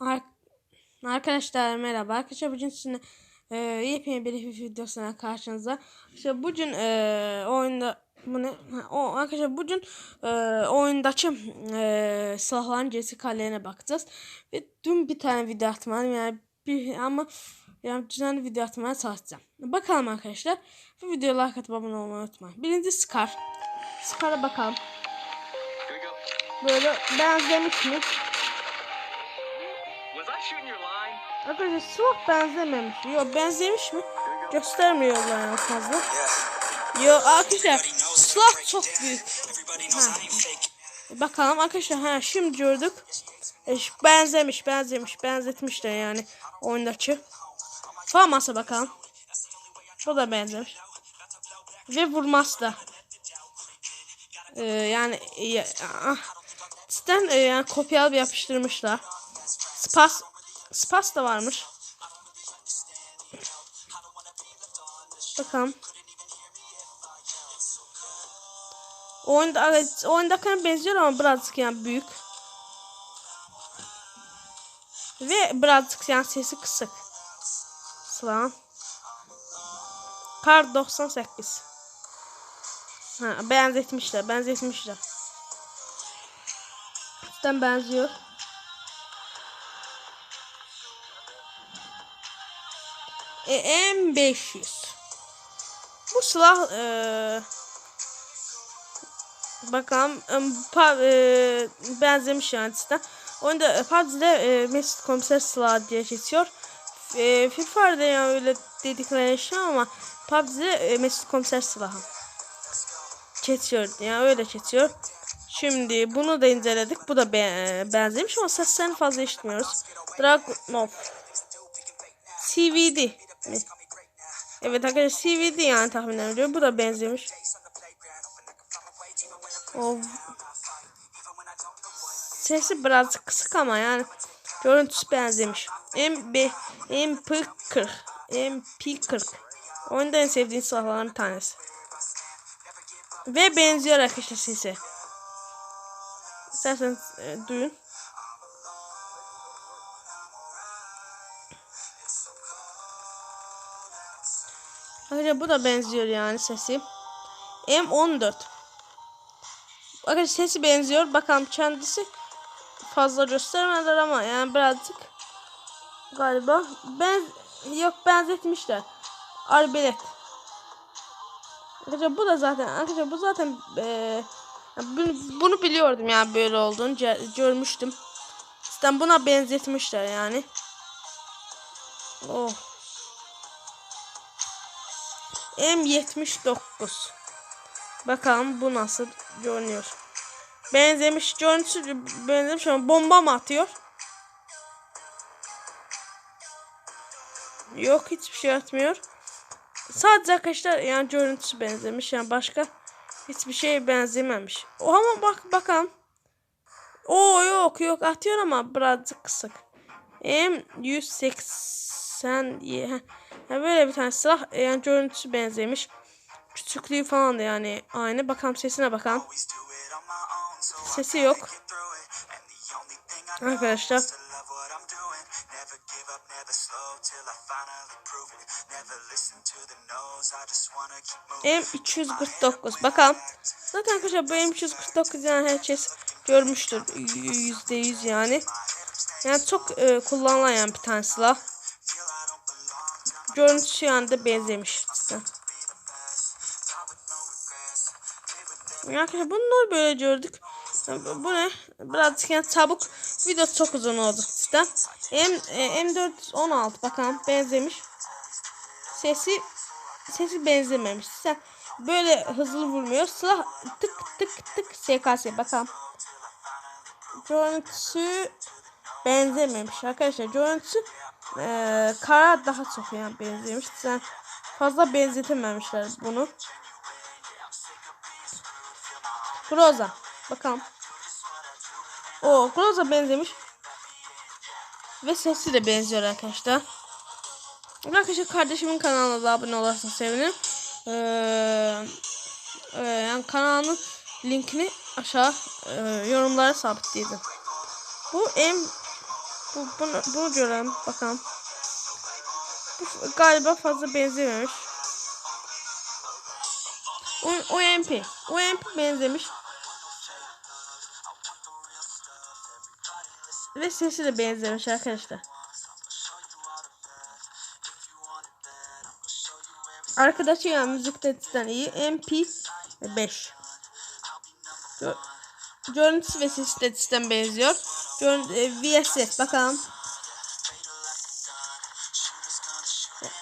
Ar- Arkadaşlar merhaba. Arkadaşlar bugün sizinle e, yepyeni bir videosuna karşınıza. İşte bugün e, oyunda bu ne? Ha, o arkadaşlar bugün e, oyundaki e, silahların gerisi kallerine bakacağız. Ve dün bir tane video atmadım yani bir ama yani düzenli video atmaya çalışacağım. Bakalım arkadaşlar. Bu videoya like atıp abone olmayı unutmayın. Birinci Scar. Scar'a bakalım. Böyle benzemiş mi? Arkadaşlar silah benzememiş. Yok benzemiş mi? Göstermiyorlar en fazla. Yok arkadaşlar silah çok büyük. Ha. Bakalım arkadaşlar ha şimdi gördük. E, ş- benzemiş benzemiş benzetmişler yani oyundaki. Famas'a bakalım. Bu da benzemiş. Ve vurması da. Ee, yani ya, ah, cidden e, yani kopyalı bir yapıştırmışlar. Spas Spas da varmış. Bakalım. Oyunda oyundakine benziyor ama birazcık yani büyük. Ve birazcık yani sesi kısık. Sılan. Kar 98. Ha, benzetmişler, benzetmişler. Cidden benziyor. E, M500. Bu silah eee bakalım pa, eee, benzemiş yani. Onda e, PUBG'de e, Mesut Komiser silahı diye geçiyor. E, FIFA'da yani öyle dedikleri şey ama PUBG'de e, Mesut Komiser silahı. Geçiyor yani öyle geçiyor. Şimdi bunu da inceledik. Bu da be, e, benzemiş ama seslerini fazla işitmiyoruz. Dragunov. CVD. Mi? Evet arkadaşlar CVD yani tahmin ediyorum. Bu da benzemiş. O sesi biraz kısık ama yani görüntüsü benzemiş. MP MP40 MP40 Oyunda en sevdiğim silahların tanesi. Ve benziyor arkadaşlar sesi. İsterseniz e, duyun. Arkadaşlar bu da benziyor yani sesi. M14. Arkadaşlar sesi benziyor. Bakalım kendisi fazla göstermediler ama yani birazcık galiba ben yok benzetmişler. Arbelet. Arkadaşlar bu da zaten arkadaşlar bu zaten eee, bunu, bunu biliyordum yani böyle olduğunu görmüştüm. Zaten buna benzetmişler yani. Oh. M79. Bakalım bu nasıl görünüyor. Benzemiş görüntüsü benzemiş ama bomba mı atıyor? Yok hiçbir şey atmıyor. Sadece arkadaşlar yani görüntüsü benzemiş yani başka hiçbir şeye benzememiş. O ama bak bakalım. O yok yok atıyor ama birazcık kısık. M180 diye. Yani böyle bir tane silah yani görüntüsü benzemiş. Küçüklüğü falan da yani aynı. Bakalım sesine bakalım. Sesi yok. Arkadaşlar. M249 bakalım. Zaten arkadaşlar bu M249 yani herkes görmüştür. Yüzde yüz yani. Yani çok e, kullanılan yani bir tane silah. Görüntüsü yani de benzemiş Arkadaşlar bunları böyle gördük. Bu ne? Birazcık yani çabuk. Video çok uzun oldu cidden. M, e, M416 bakalım benzemiş. Sesi sesi benzememiş. Sen böyle hızlı vurmuyor. Silah tık tık tık SKS bakalım. Görüntüsü benzememiş arkadaşlar. Görüntüsü e, kara daha çok yani benzemiş. Sen fazla benzetememişler bunu. Groza. Bakalım. O Groza benzemiş. Ve sesi de benziyor arkadaşlar. Arkadaşlar kardeşimin kanalına da abone olursanız sevinirim. Ee, e, yani kanalının linkini aşağı e, yorumlara sabitleyeceğim. Bu M Bu, bunu, bunu görelim bakalım. Bu galiba fazla benzememiş. O, OMP. OMP benzemiş. Ve sesi de benzemiş arkadaşlar. Arkadaşı ya müzik tehditten iyi. MP5. Gö- Görüntüsü ve sesi tehditten benziyor. Görün e, VSS bakalım.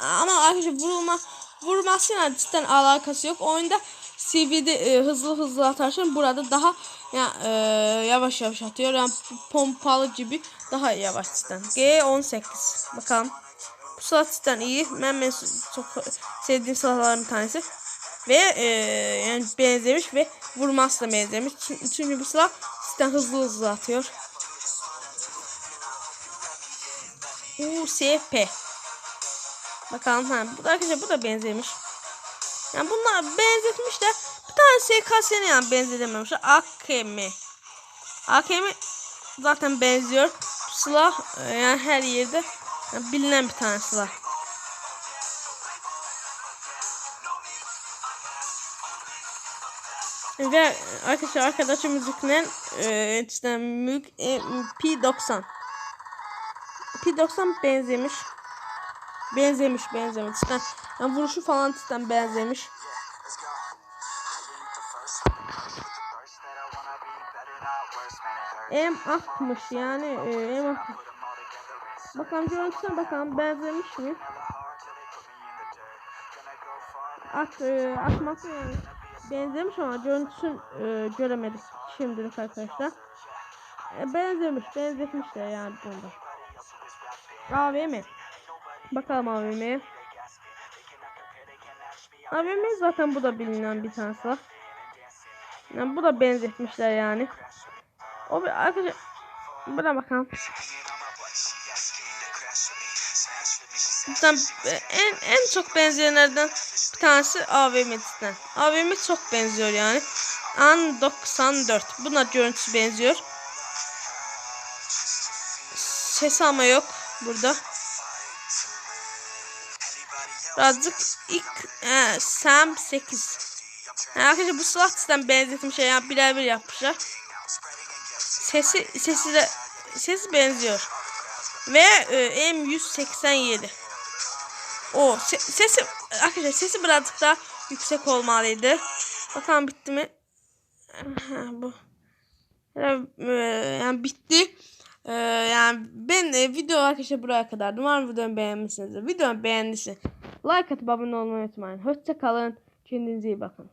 Ama arkadaşlar vurulma vurmasıyla cidden alakası yok. Oyunda CV'de e, hızlı hızlı atarsan burada daha ya, e, yavaş yavaş atıyor. Yani pompalı gibi daha yavaş cidden. G18 bakalım. Bu silah cidden iyi. Ben, ben çok sevdiğim silahlardan bir tanesi. Ve e, yani benzemiş ve vurması da benzemiş. Çünkü bu silah cidden hızlı hızlı atıyor. USP. Bakalım ha. Bu da arkadaşlar bu da benzemiş. Yani bunlar benzetmişler. Bir tane SKS'ne yani benzetememişler. AKM. AKM zaten benziyor. Silah e, yani her yerde yani bilinen bir tane silah. Ve arkadaşlar arkadaşım müzikten e, işte mülk e, P90 P90 benzemiş. Benzemiş benzemiş. İşte, yani vuruşu falan cidden benzemiş. M60 yani e, M60. Bakalım görüntüsüne bakalım benzemiş mi? At, e, atmak yani benzemiş ama görüntüsünü e, göremedik şimdilik arkadaşlar. E, benzemiş, benzetmişler yani bunda. AVM. Bakalım AVM'ye. AVM zaten bu da bilinen bir tanesi var. Yani bu da benzetmişler yani. O bir arkadaşlar buna bakalım. Zaten en en çok benzeyenlerden bir tanesi AVM'den. AVM çok benziyor yani. An 94. Buna görüntüsü benziyor. Ses ama yok burada. Birazcık ilk e, Sam 8. Yani arkadaşlar bu silah sistem benzetim şey yani birer bir yapmışlar. Sesi sesi de sesi benziyor. Ve e, M187. O se- sesi arkadaşlar sesi birazcık daha yüksek olmalıydı. Bakalım bitti mi? Ha, bu. E, yani bitti. Ee, yani ben e, video arkadaşlar buraya kadardı. Umarım videomu beğenmişsinizdir. Videomu beğendiyseniz like atıp abone olmayı unutmayın. Hoşça kalın. Kendinize iyi bakın.